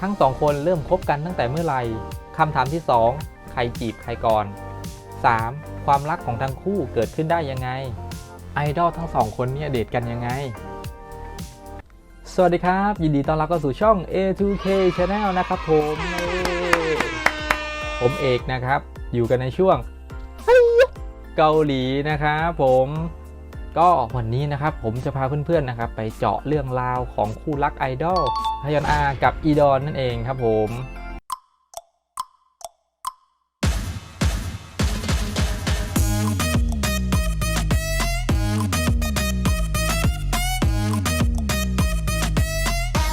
ทั้งสองคนเริ่มคบกันตั้งแต่เมื่อไหร่คำถามที่ 2 ใครจีบใครก่อน 3. ความรักของทั้งคู่เกิดขึ้นได้ยังไง ไอดอลทั้งสองคนเนี่ยเดทกันยังไง สวัสดีครับ ยินดีต้อนรับเข้าสู่ช่อง A2K Channel นะครับผมผมเอกนะครับ อยู่กันในช่วง เกาหลีนะครับผม ก็วันนี้นะครับผมจะพาเพื่อนๆนะครับไปเจาะเรื่องราวของคู่รักไอดอลฮยอนอากับอีดอนนั่นเองครับผม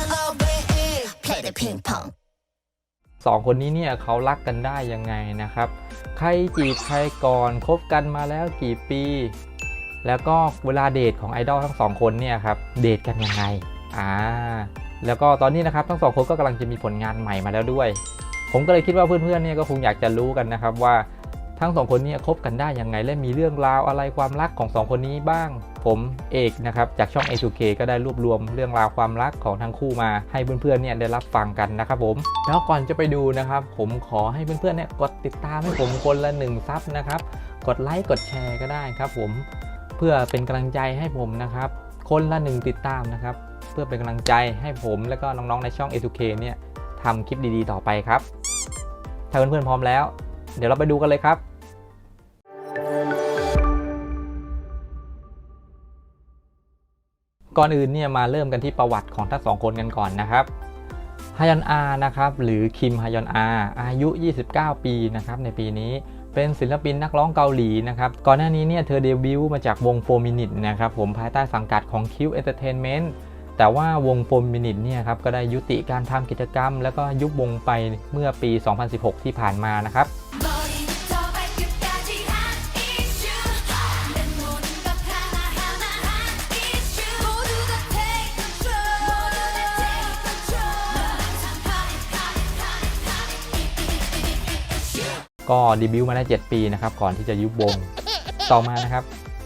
L-O-V-E, play the ping pong. สองคนนี้เนี่ยเขารักกันได้ยังไงนะครับ ใครจีบใครก่อนคบกันมาแล้วกี่ปี แล้วก็เวลาเดทของไอดอลทั้งสองคนเนี่ยครับเดทกันยังไงอ่าแล้วก็ตอนนี้นะครับทั้งสองคนก็กำลังจะมีผลงานใหม่มาแล้วด้วย ผมก็เลยคิดว่าเพื่อนๆเนี่ยก็คงอยากจะรู้กันนะครับว่าทั้งสองคนเนี้คบกันได้ยังไง และมีเรื่องราวอะไรความรักของสองคนนี้บ้าง ผมเอกนะครับจากช่อง A2K ก็ได้รวบรวมเรื่องราวความรักของทั้งคู่มาให้เพื่อนๆเนี่ยได้รับฟังกันนะครับผม แล้วก่อนจะไปดูนะครับ ผมขอให้เพื่อนๆเนี่ยกดติดตามให้ผมคนละหนึ่งซับนะครับ กดไลค์กดแชร์ก็ได้ครับผม เพื่อเป็นกำลังใจให้ผมนะครับ คนละหนึ่งติดตามนะครับ เพื่อเป็นกำลังใจให้ผมและก็น้องๆในช่อง A2K เนี่ยทำคลิปดีๆ ต่อไปครับ ถ้าเพื่อนๆพร้อมแล้ว เดี๋ยวเราไปดูกันเลยครับก่อนอื่นเนี่ยมาเริ่มกันที่ประวัติของทั้งสองคนกันก่อนนะครับฮยอนอานะครับหรือคิมฮยอนอาอายุ 29 ปีนะครับในปีนี้ เป็นศิลปินนักร้องเกาหลีนะครับ ก่อนหน้านี้เนี่ยเธอเดบิวต์มาจากวงโฟมินิตนะครับผมภายใต้สังกัดของคิวเอนเตอร์เทนเมนต์แต่ว่าวงโฟมินิตเนี่ยครับก็ได้ยุติการทำกิจกรรม แล้วก็ยุบวงไปเมื่อปี 2016 ที่ผ่านมานะครับ ก็เดบิวมาได้ 7 ปีนะครับก่อนที่จะยุบวงต่อมานะครับ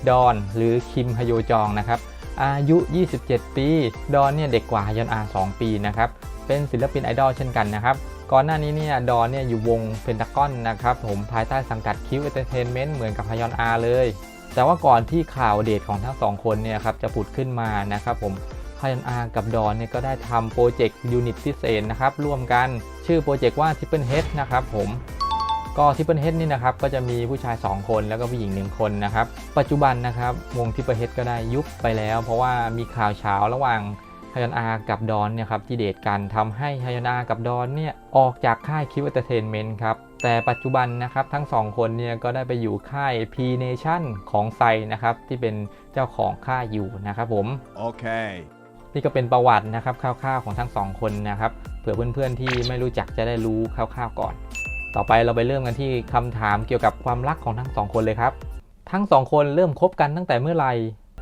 ดอนหรือคิมฮโยจองนะครับอายุ 27 ปี ดอนเนี่ยเด็กกว่าฮยอนอา2ปีนะครับเป็นศิลปินไอดอลเช่นกันนะครับก่อนหน้านี้เนี่ยดอนเนี่ยอยู่วงเพนตากอนนะครับผมภายใต้สังกัดคิวเอเตอร์เทนเมนต์เหมือนกับฮยอนอาเลย แต่ว่าก่อนที่ข่าวเดทของทั้งสองคนเนี่ยครับจะผุดขึ้นมานะครับผมฮยอนอากับดอนเนี่ยก็ได้ทำโปรเจกต์ยูนิตพิเศษนะครับร่วมกันชื่อโปรเจกต์ว่า Triple H นะครับผม ก็ทิปเปิลเฮดนี่นะครับก็จะมีผู้ชาย 2 คนแล้วก็ผู้หญิง 1 คนนะครับ ปัจจุบันนะครับวงทิปเปิลเฮดก็ได้ยุบไปแล้ว เพราะว่ามีข่าวเช้าระหว่างฮยอนอากับดอนเนี่ยครับที่เดทกันทำให้ฮยอนอากับดอนเนี่ยออกจากค่ายคิวเอนเตอร์เทนเมนต์ครับแต่ปัจจุบันนะครับทั้ง2คนเนี่ยก็ได้ไปอยู่ค่าย P Nation ของไซนะครับที่เป็นเจ้าของค่ายอยู่นะครับผม Okay. นี่ก็เป็นประวัตินะครับคร่าวๆของทั้งสองคนนะครับเผื่อเพื่อนๆที่ไม่รู้จักจะได้รู้คร่าวๆก่อน ต่อไปเราไปเริ่มกันที่คำถามเกี่ยวกับความรักของทั้งสองคนเลยครับ ทั้งสองคนเริ่มคบกันตั้งแต่เมื่อไหร่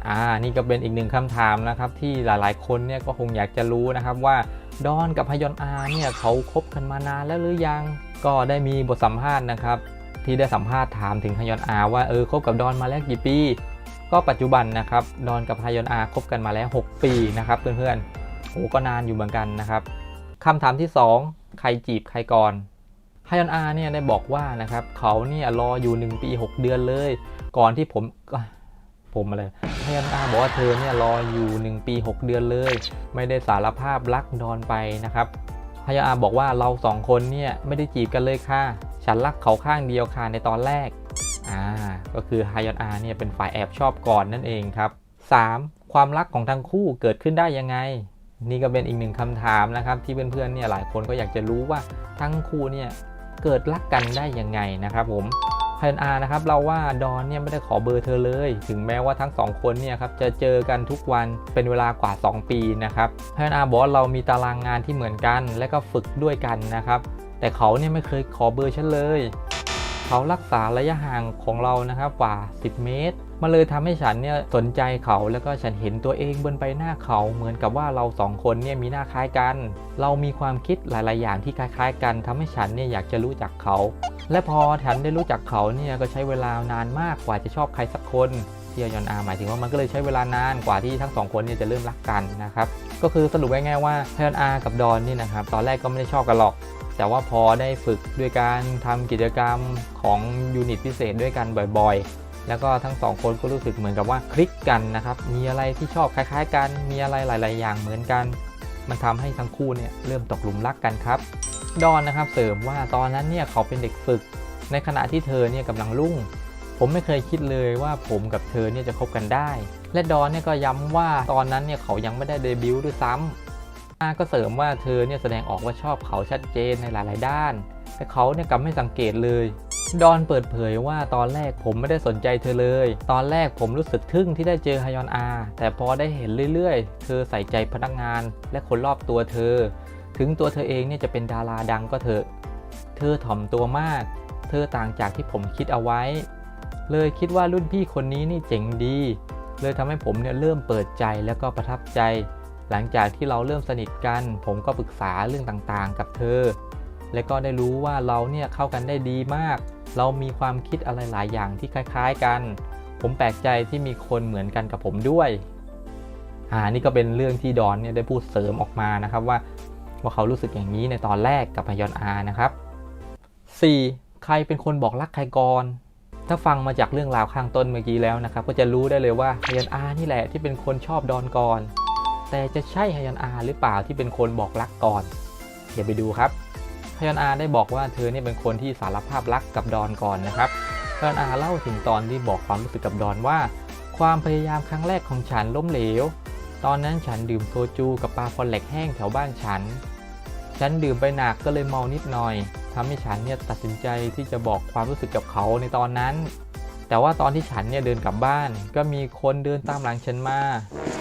อ่านี่ก็เป็นอีกหนึ่งคำถามนะครับ ที่หลายๆ คนเนี่ยก็คงอยากจะรู้นะครับว่าดอนกับฮยอนอาเนี่ยเขาคบกันมานานแล้วหรือยัง ก็ได้มีบทสัมภาษณ์นะครับ ที่ได้สัมภาษณ์ถามถึงฮยอนอาว่าเออคบกับดอนมาแล้วกี่ปี ก็ปัจจุบันนะครับดอนกับฮยอนอาคบกันมาแล้ว 6 ปีนะครับเพื่อนๆโอ้ก็นานอยู่เหมือนกันนะครับคำถามที่ 2 ใครจีบใครก่อน ฮยอนอาเนี่ยได้บอกว่านะครับเขาเนี่ยรออยู่ 1 ปี 6 เดือนเลย ก่อนที่ผมผมอะไรฮยอนอาบอกว่าเธอเนี่ยรออยู่ 1 ปี 6 เดือนเลย ไม่ได้สารภาพรักดอนไปนะครับฮยอนอาบอกว่าเราสองคนเนี่ยไม่ได้จีบกันเลยค่ะ ฉันรักเขาข้างเดียวค่ะในตอนแรกอ่าก็คือฮยอนอาเนี่ยเป็นฝ่ายแอบชอบก่อนนั่นเองครับ 3. ความรักของทั้งคู่เกิดขึ้นได้ยังไงนี่ก็เป็นอีกหนึ่งคำถามนะครับที่เพื่อนๆเนี่ยหลายคนก็อยากจะรู้ว่าทั้งคู่เนี่ย เกิดรักกันได้ยังไงนะครับผมฮยอนอานะครับเราว่าดอนเนี่ยไม่ได้ขอเบอร์เธอเลย ถึงแม้ว่าทั้งสองคนเนี่ยครับจะเจอกันทุกวันเป็นเวลากว่า 2 ปีนะครับฮยอนอาบอกว่าเรามีตารางงานที่เหมือนกัน และก็ฝึกด้วยกันนะครับแต่เขาเนี่ยไม่เคยขอเบอร์ฉันเลย เขารักษาระยะห่างของเรานะครับกว่า 10 เมตรมาเลยทำให้ฉันเนี่ยสนใจเขาแล้วก็ฉันเห็นตัวเองบนใบหน้าเขาเหมือนกับว่าเราสองคนเนี่ยมีหน้าคล้ายกัน เรามีความคิดหลาย ๆ อย่างที่คล้าย ๆ กันทำให้ฉันเนี่ยอยากจะรู้จักเขา และพอฉันได้รู้จักเขาเนี่ยก็ใช้เวลานานมากกว่าจะชอบใครสักคนเที่ยอนอาหมายถึงว่ามันก็เลยใช้เวลานานกว่าที่ทั้งสองคนเนี่ยจะเริ่มรักกันนะครับก็คือสรุปง่ายๆว่าเทียอนอากับดอนนี่นะครับตอนแรกก็ไม่ได้ชอบกันหรอก แต่ว่าพอได้ฝึกด้วยการทำกิจกรรมของยูนิตพิเศษด้วยกันบ่อยๆ แล้วก็ทั้งสองคนก็รู้สึกเหมือนกับว่าคลิกกันนะครับ มีอะไรที่ชอบคล้ายๆ กัน มีอะไรหลาย ๆ อย่างเหมือนกัน มันทำให้ทั้งคู่เนี่ยเริ่มตกหลุมรักกันครับ ดอนนะครับเสริมว่าตอนนั้นเนี่ยเขาเป็นเด็กฝึก ในขณะที่เธอเนี่ยกำลังรุ่ง ผมไม่เคยคิดเลยว่าผมกับเธอเนี่ยจะคบกันได้ และดอนเนี่ยก็ย้ำว่าตอนนั้นเนี่ยเขายังไม่ได้เดบิวต์ด้วยซ้ำ อาก็เสริมว่าเธอเนี่ยแสดงออกว่าชอบเขาชัดเจนในหลายๆ ด้าน แต่เขาเนี่ยกลับไม่สังเกตเลย ดอนเปิดเผยว่าตอนแรกผมไม่ได้สนใจเธอเลย ตอนแรกผมรู้สึกทึ่งที่ได้เจอฮยอนอา แต่พอได้เห็นเรื่อยๆ เธอใส่ใจพนักงานและคนรอบตัวเธอ ถึงตัวเธอเองเนี่ยจะเป็นดาราดังก็เถอะ เธอถ่อมตัวมาก เธอต่างจากที่ผมคิดเอาไว้ เลยคิดว่ารุ่นพี่คนนี้นี่เจ๋งดี เลยทำให้ผมเนี่ยเริ่มเปิดใจแล้วก็ประทับใจ หลังจากที่เราเริ่มสนิทกัน ผมก็ปรึกษาเรื่องต่างๆ กับเธอ และก็ได้รู้ว่าเราเนี่ยเข้ากันได้ดีมาก เรามีความคิดอะไรหลายอย่างที่คล้ายๆกัน ผมแปลกใจที่มีคนเหมือนกันกับผมด้วยอ่านี่ก็เป็นเรื่องที่ดอนเนี่ยได้พูดเสริมออกมานะครับว่าว่าเขารู้สึกอย่างนี้ในตอนแรกกับพยอนอานะครับ 4. ใครเป็นคนบอกรักใครก่อนถ้าฟังมาจากเรื่องราวข้างต้นเมื่อกี้แล้วนะครับ ก็จะรู้ได้เลยว่าฮยอนอานี่แหละที่เป็นคนชอบดอนก่อน แต่จะใช่ฮยอนอาหรือเปล่าที่เป็นคนบอกรักก่อน เดี๋ยวไปดูครับฮยอนอาได้บอกว่าเธอเนี่ยเป็นคนที่สารภาพรักกับดอนก่อนนะครับฮยอนอาเล่าถึงตอนที่บอกความรู้สึกกับดอนว่า ความพยายามครั้งแรกของฉันล้มเหลว ตอนนั้นฉันดื่มโซจูกับปลาฟอนแหลกแห้งแถวบ้านฉัน ฉันดื่มไปหนักก็เลยเมานิดหน่อยทำให้ฉันเนี่ยตัดสินใจที่จะบอกความรู้สึกกับเขาในตอนนั้น แต่ว่าตอนที่ฉันเนี่ยเดินกลับบ้าน ก็มีคนเดินตามหลังฉันมา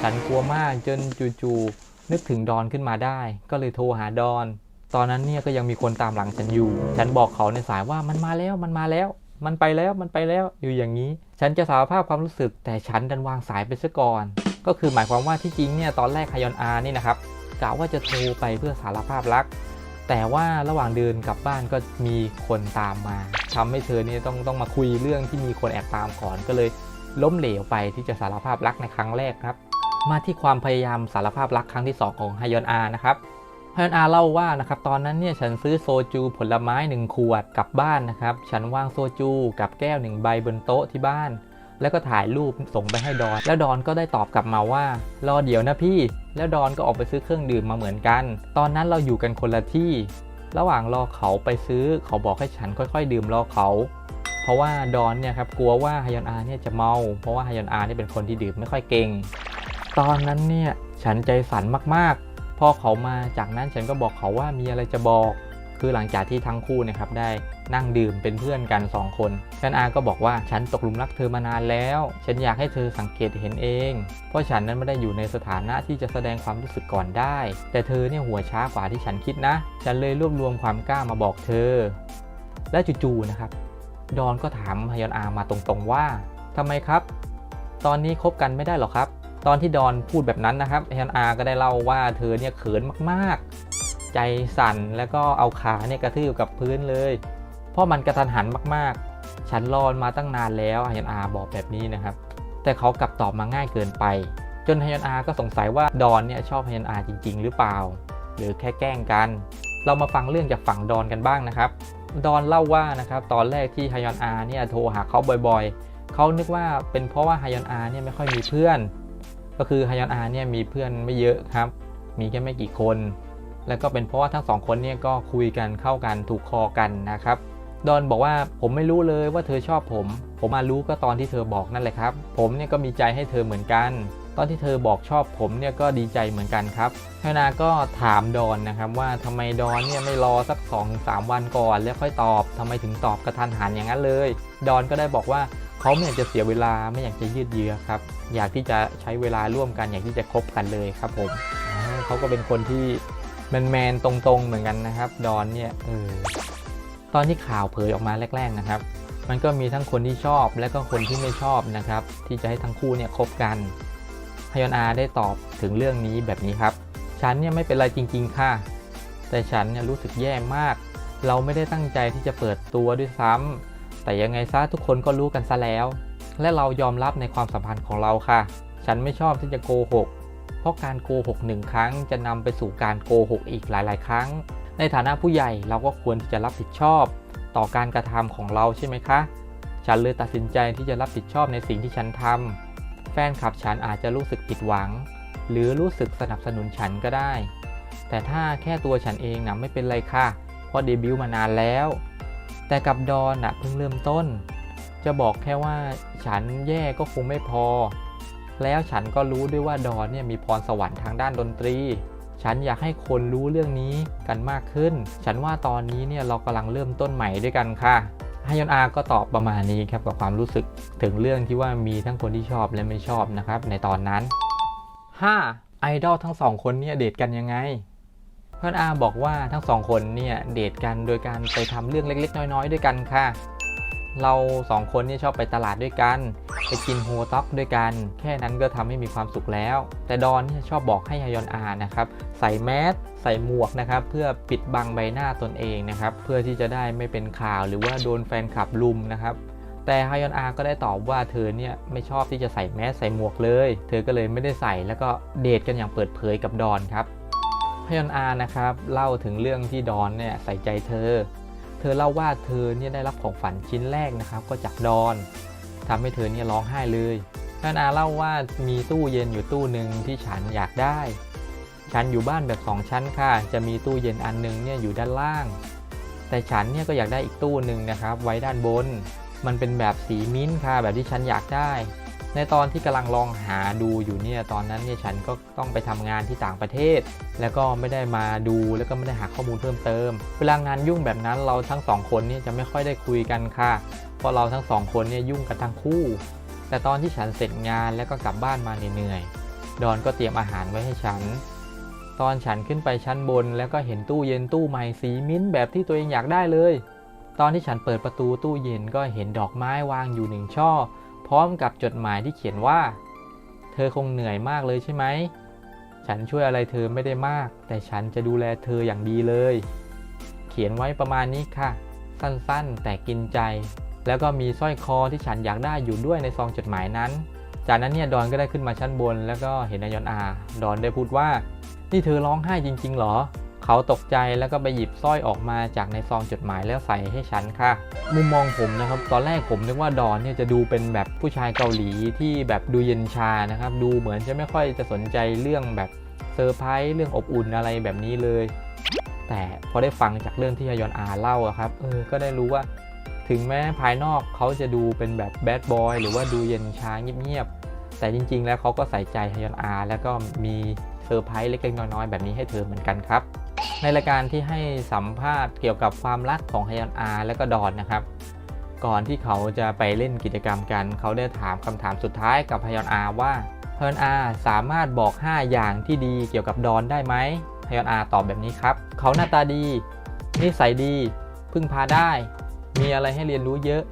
ฉันกลัวมากจนจู่ๆนึกถึงดอนขึ้นมาได้ ก็เลยโทรหาดอน ตอนนั้นเนี่ยก็ยังมีคนตามหลังฉันอยู่ ฉันบอกเขาในสายว่ามันมาแล้วมันมาแล้ว มันไปแล้วมันไปแล้วอยู่อย่างนี้ ฉันจะสารภาพความรู้สึก แต่ฉันดันวางสายไปซะก่อน ก็คือหมายความว่าที่จริงเนี่ยตอนแรกฮยอนอานี่นะครับกะว่าจะโทรไปเพื่อสารภาพรัก แต่ว่าระหว่างเดินกลับบ้านก็มีคนตามมาทำให้เธอเนี่ยต้องต้องมาคุยเรื่องที่มีคนแอบตามก่อนก็เลยล้มเหลวไปที่จะสารภาพรักในครั้งแรกครับ มาที่ความพยายามสารภาพรักครั้งที่ 2 ของฮยอนอานะครับฮยอนอาเล่าว่านะครับตอนนั้นเนี่ยฉันซื้อโซจูผลไม้ 1 ขวดกลับบ้านนะครับ ฉันวางโซจูกับแก้วหนึ่งใบบนโต๊ะที่บ้าน แล้วก็ถ่ายรูปส่งไปให้ดอน แล้วดอนก็ได้ตอบกลับมาว่ารอเดี๋ยวนะพี่ แล้วดอนก็ออกไปซื้อเครื่องดื่มมาเหมือนกัน ตอนนั้นเราอยู่กันคนละที่ ระหว่างรอเขาไปซื้อเขาบอกให้ฉันค่อย ๆ ดื่มรอเขาเพราะว่าดอนเนี่ยครับกลัวว่าฮยอนอาเนี่ยจะเมา เพราะว่าฮยอนอาเนี่ยเป็นคนที่ดื่มไม่ค่อยเก่ง ตอนนั้นเนี่ยฉันใจสั่นมากๆ พอเขามาจากนั้นฉันก็บอกเขาว่ามีอะไรจะบอก คือหลังจากที่ทั้งคู่นะครับได้นั่งดื่มเป็นเพื่อนกัน 2 คนฉันอาก็บอกว่าฉันตกหลุมรักเธอมานานแล้ว ฉันอยากให้เธอสังเกตเห็นเอง เพราะฉันนั้นไม่ได้อยู่ในสถานะที่จะแสดงความรู้สึกก่อนได้ แต่เธอเนี่ยหัวช้ากว่าที่ฉันคิดนะ ฉันเลยรวบรวมความกล้ามาบอกเธอ และจู่ๆนะครับ ดอนก็ถามฮยอนอามาตรงๆว่าทำไมครับ ตอนนี้คบกันไม่ได้หรอครับ ตอนที่ดอนพูดแบบนั้นนะครับฮยอนอาก็ได้เล่าว่าเธอเนี่ยเขินมากๆ ใจสั่นแล้วก็เอาขาเนี่ยกระทืบกับพื้นเลย เพราะมันกระทันหันมากๆ ฉันรอนมาตั้งนานแล้วฮยอนอาบอกแบบนี้นะครับ แต่เขากลับตอบมาง่ายเกินไป จนฮยอนอาก็สงสัยว่าดอนเนี่ยชอบฮยอนอาจริง ๆ หรือเปล่า หรือแค่แกล้งกัน เรามาฟังเรื่องจากฝั่งดอนกันบ้างนะครับ ดอนเล่าว่านะครับตอนแรกที่ฮยอนอาเนี่ยโทรหาเขาบ่อยๆ เขานึกว่าเป็นเพราะว่าฮยอนอาเนี่ยไม่ค่อยมีเพื่อน ก็คือฮยอนอาเนี่ยมีเพื่อนไม่เยอะครับ มีแค่ไม่กี่คน แล้วก็เป็นเพราะว่าทั้งสองคนเนี่ยก็คุยกันเข้ากันถูกคอกันนะครับดอนบอกว่าผมไม่รู้เลยว่าเธอชอบผม ผมมารู้ก็ตอนที่เธอบอกนั่นแหละครับ ผมเนี่ยก็มีใจให้เธอเหมือนกัน ตอนที่เธอบอกชอบผมเนี่ยก็ดีใจเหมือนกันครับฮยอนอาก็ถามดอนนะครับว่าทำไมดอนเนี่ยไม่รอสัก2อสวันก่อนแล้วค่อยตอบทำไมถึงตอบกระทันหันอย่างนั้นเลย ดอนก็ได้บอกว่า เขาไม่อยากจะเสียเวลาไม่อยากจะยืดเยื้อครับ อยากที่จะใช้เวลาร่วมกันอยากที่จะคบกันเลยครับผมเขาก็เป็นคนที่แมนแมนๆตรงๆเหมือนกันนะครับ ดอนเนี่ยเออตอนที่ข่าวเผยออกมาแรก ๆนะครับ มันก็มีทั้งคนที่ชอบและก็คนที่ไม่ชอบนะครับ ที่จะให้ทั้งคู่เนี่ยคบกันฮยอนอาได้ตอบถึงเรื่องนี้แบบนี้ครับ ฉันเนี่ยไม่เป็นไรจริง ๆ ค่ะ แต่ฉันเนี่ยรู้สึกแย่มาก เราไม่ได้ตั้งใจที่จะเปิดตัวด้วยซ้ำ แต่ยังไงซะทุกคนก็รู้กันซะแล้ว และเรายอมรับในความสัมพันธ์ของเราค่ะ ฉันไม่ชอบที่จะโกหก เพราะการโกหกหนึ่งครั้งจะนำไปสู่การโกหกอีกหลาย ๆ ครั้ง ในฐานะผู้ใหญ่เราก็ควรที่จะรับผิดชอบ ต่อการกระทำของเราใช่ไหมคะ ฉันเลยตัดสินใจที่จะรับผิดชอบในสิ่งที่ฉันทำแฟนคลับฉันอาจจะรู้สึกผิดหวัง หรือรู้สึกสนับสนุนฉันก็ได้ แต่ถ้าแค่ตัวฉันเองนะไม่เป็นไรค่ะ เพราะเดบิวต์มานานแล้ว แต่กับดอนนะเพิ่งเริ่มต้น จะบอกแค่ว่าฉันแย่ก็คงไม่พอ แล้วฉันก็รู้ด้วยว่าดอนเนี่ยมีพรสวรรค์ทางด้านดนตรี ฉันอยากให้คนรู้เรื่องนี้กันมากขึ้น ฉันว่าตอนนี้เนี่ยเรากำลังเริ่มต้นใหม่ด้วยกันค่ะฮยอนอาก็ตอบประมาณนี้ครับกับความรู้สึกถึงเรื่องที่ว่ามีทั้งคนที่ชอบและไม่ชอบนะครับในตอนนั้น 5. ไอดอลทั้งสองคนเนี่ยเดทกันยังไง เพื่อนอาบอกว่าทั้งสองคนเนี่ยเดทกันโดยการไปทำเรื่องเล็ก ๆ น้อย ๆ ด้วยกันค่ะ เราสองคนเนี่ยชอบไปตลาดด้วยกัน ไปกินโฮต็อกด้วยกัน แค่นั้นก็ทำให้มีความสุขแล้ว แต่ดอนเนี่ยชอบบอกให้ฮยอนอานะครับใส่แมสใส่หมวกนะครับเพื่อปิดบังใบหน้าตนเองนะครับเพื่อที่จะได้ไม่เป็นข่าวหรือว่าโดนแฟนคลับลุมนะครับแต่ฮยอนอาก็ได้ตอบว่าเธอเนี่ยไม่ชอบที่จะใส่แมสใส่หมวกเลย เธอก็เลยไม่ได้ใส่แล้วก็เดทกันอย่างเปิดเผยกับดอนครับ ฮยอนอานะครับเล่าถึงเรื่องที่ดอนเนี่ยใส่ใจเธอ เธอเล่าว่าเธอเนี่ยได้รับของฝันชิ้นแรกนะครับ ก็จากดอนทำให้เธอเนี่ยร้องไห้เลยฮยอนอาเล่าว่ามีตู้เย็นอยู่ตู้หนึ่งที่ฉันอยากได้ ฉันอยู่บ้านแบบสองชั้นค่ะ จะมีตู้เย็นอันหนึงเนี่ยอยู่ด้านล่าง แต่ฉันเนี่ยก็อยากได้อีกตู้หนึ่งนะครับ ไว้ด้านบน มันเป็นแบบสีมิ้นค่ะแบบที่ฉันอยากได้ ในตอนที่กำลังลองหาดูอยู่เนี่ยตอนนั้นเนี่ยฉันก็ต้องไปทำงานที่ต่างประเทศ แล้วก็ไม่ได้มาดูแล้วก็ไม่ได้หาข้อมูลเพิ่มเติม เวลางานยุ่งแบบนั้นเราทั้งสองคนเนี่ยจะไม่ค่อยได้คุยกันค่ะ เพราะเราทั้งสองคนเนี่ยยุ่งกันทั้งคู่ แต่ตอนที่ฉันเสร็จงานแล้วก็กลับบ้านมาเหนื่อยๆดอนก็เตรียมอาหารไว้ให้ฉัน ตอนฉันขึ้นไปชั้นบนแล้วก็เห็นตู้เย็นตู้ใหม่สีมิ้นท์แบบที่ตัวเองอยากได้เลย ตอนที่ฉันเปิดประตูตู้เย็นก็เห็นดอกไม้วางอยู่หนึ่งช่อ พร้อมกับจดหมายที่เขียนว่า เธอคงเหนื่อยมากเลยใช่ไหม ฉันช่วยอะไรเธอไม่ได้มาก แต่ฉันจะดูแลเธออย่างดีเลย เขียนไว้ประมาณนี้ค่ะ สั้นๆ แต่กินใจ แล้วก็มีสร้อยคอที่ฉันอยากได้อยู่ด้วยในซองจดหมายนั้น จากนั้นเนี่ยดอนก็ได้ขึ้นมาชั้นบน แล้วก็เห็นนายอนอา ดอนได้พูดว่า นี่เธอร้องไห้จริง ๆ หรอ เขาตกใจแล้วก็ไปหยิบสร้อยออกมาจากในซองจดหมายแล้วใส่ให้ฉันค่ะ มุมมองผมนะครับ ตอนแรกผมนึกว่าดอนเนี่ยจะดูเป็นแบบผู้ชายเกาหลีที่แบบดูเย็นชานะครับ ดูเหมือนจะไม่ค่อยจะสนใจเรื่องแบบเซอร์ไพรส์เรื่องอบอุ่นอะไรแบบนี้เลย แต่พอได้ฟังจากเรื่องที่ฮยอนอาเล่าอะครับเออก็ได้รู้ว่า ถึงแม้ภายนอกเขาจะดูเป็นแบบแบดบอยหรือว่าดูเย็นชาเงียบๆแต่จริง ๆ แล้วเขาก็ใส่ใจฮยอนอาแล้วก็มีเซอร์ไพรส์เล็กๆน้อยๆแบบนี้ให้เธอเหมือนกันครับ ในรายการที่ให้สัมภาษณ์เกี่ยวกับความรักของฮยอนอาและก็ดอนนะครับ ก่อนที่เขาจะไปเล่นกิจกรรมกัน เขาได้ถามคำถามสุดท้ายกับฮยอนอาว่าฮยอนอาสามารถบอก 5 อย่างที่ดีเกี่ยวกับดอนได้ไหมฮยอนอาตอบแบบนี้ครับ เขาหน้าตาดี นิสัยดี พึ่งพาได้ มีอะไรให้เรียนรู้เยอะ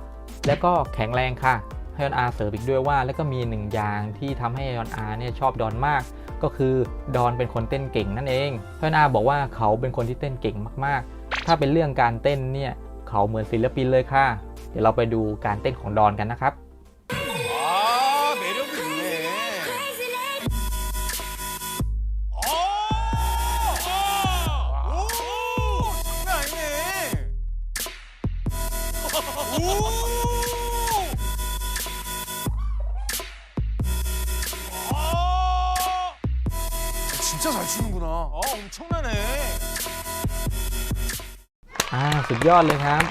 แล้วก็แข็งแรงค่ะฮยอนอาเสริมอีกด้วยว่า แล้วก็มีหนึ่งอย่างที่ทำให้ฮยอนอาเนี่ยชอบดอนมาก ก็คือดอนเป็นคนเต้นเก่งนั่นเองฮยอนอาบอกว่าเขาเป็นคนที่เต้นเก่งมากๆ ถ้าเป็นเรื่องการเต้นเนี่ยเขาเหมือนศิลปินเลยค่ะ เดี๋ยวเราไปดูการเต้นของดอนกันนะครับ 엄청나네. อ่าสุดยอดเลยครับ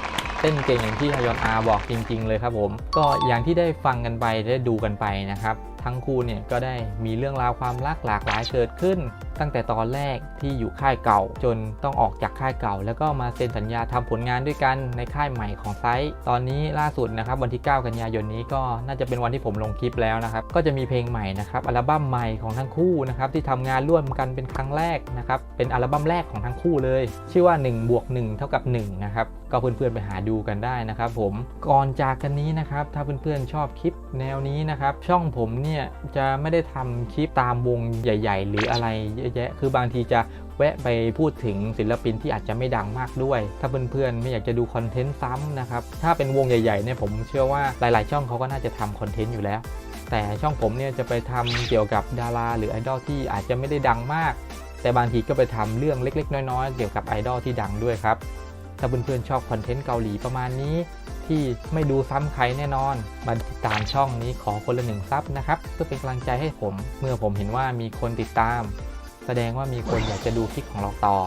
เต้นเก่งอย่างที่ฮยอนอาบอกจริง ๆ เลยครับผม ก็อย่างที่ได้ฟังกันไปได้ดูกันไปนะครับ ทั้งคู่เนี่ยก็ได้มีเรื่องราวความรักหลากหลายเกิดขึ้น ตั้งแต่ตอนแรกที่อยู่ค่ายเก่า จนต้องออกจากค่ายเก่า แล้วก็มาเซ็นสัญญาทำผลงานด้วยกันในค่ายใหม่ของไซต์ตอนนี้ล่าสุดนะครับวันที่ 9 กันยายนนี้ก็น่าจะเป็นวันที่ผมลงคลิปแล้วนะครับก็จะมีเพลงใหม่นะครับอัลบั้มใหม่ของทั้งคู่นะครับที่ทำงานร่วมกันเป็นครั้งแรกนะครับเป็นอัลบั้มแรกของทั้งคู่เลย ชื่อว่า1บวก1เท่ากับ1นะครับก็เพื่อนๆไปหาดูกันได้นะครับผมก่อนจากกันนี้นะครับถ้าเพื่อนๆชอบคลิปแนวนี้นะครับช่องผมเนี่ยจะไม่ได้ทำคลิปตามวงใหญ่ ๆ หรืออะไรยอะแยะ คือบางทีจะแวะไปพูดถึงศิลปินที่อาจจะไม่ดังมากด้วย ถ้าเพื่อนๆไม่อยากจะดูคอนเทนต์ซ้ำนะครับ ถ้าเป็นวงใหญ่ๆเนี่ยผมเชื่อว่าหลายๆ ช่องเขาก็น่าจะทำคอนเทนต์อยู่แล้ว แต่ช่องผมเนี่ยจะไปทำเกี่ยวกับดารา หรือไอดอลที่อาจจะไม่ได้ดังมาก แต่บางทีก็ไปทำเรื่องเล็ก ๆ น้อยๆ เกี่ยวกับไอดอลที่ดังด้วยครับ ถ้าเพื่อนๆชอบคอนเทนต์เกาหลีประมาณนี้ที่ไม่ดูซ้ำใครแน่นอน มาติดตามช่องนี้ขอคนละหนึ่งซับนะครับ เพื่อเป็นกำลังใจให้ผม เมื่อผมเห็นว่ามีคนติดตาม แสดงว่ามีคนอยากจะดูคลิปของเราต่อ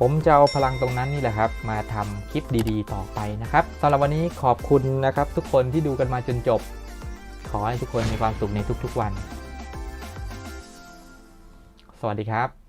ผมจะเอาพลังตรงนั้นนี่แหละครับ มาทำคลิปดีๆ ต่อไปนะครับสำหรับวันนี้ขอบคุณนะครับ ทุกคนที่ดูกันมาจนจบ ขอให้ทุกคนมีความสุขในทุกๆวัน สวัสดีครับ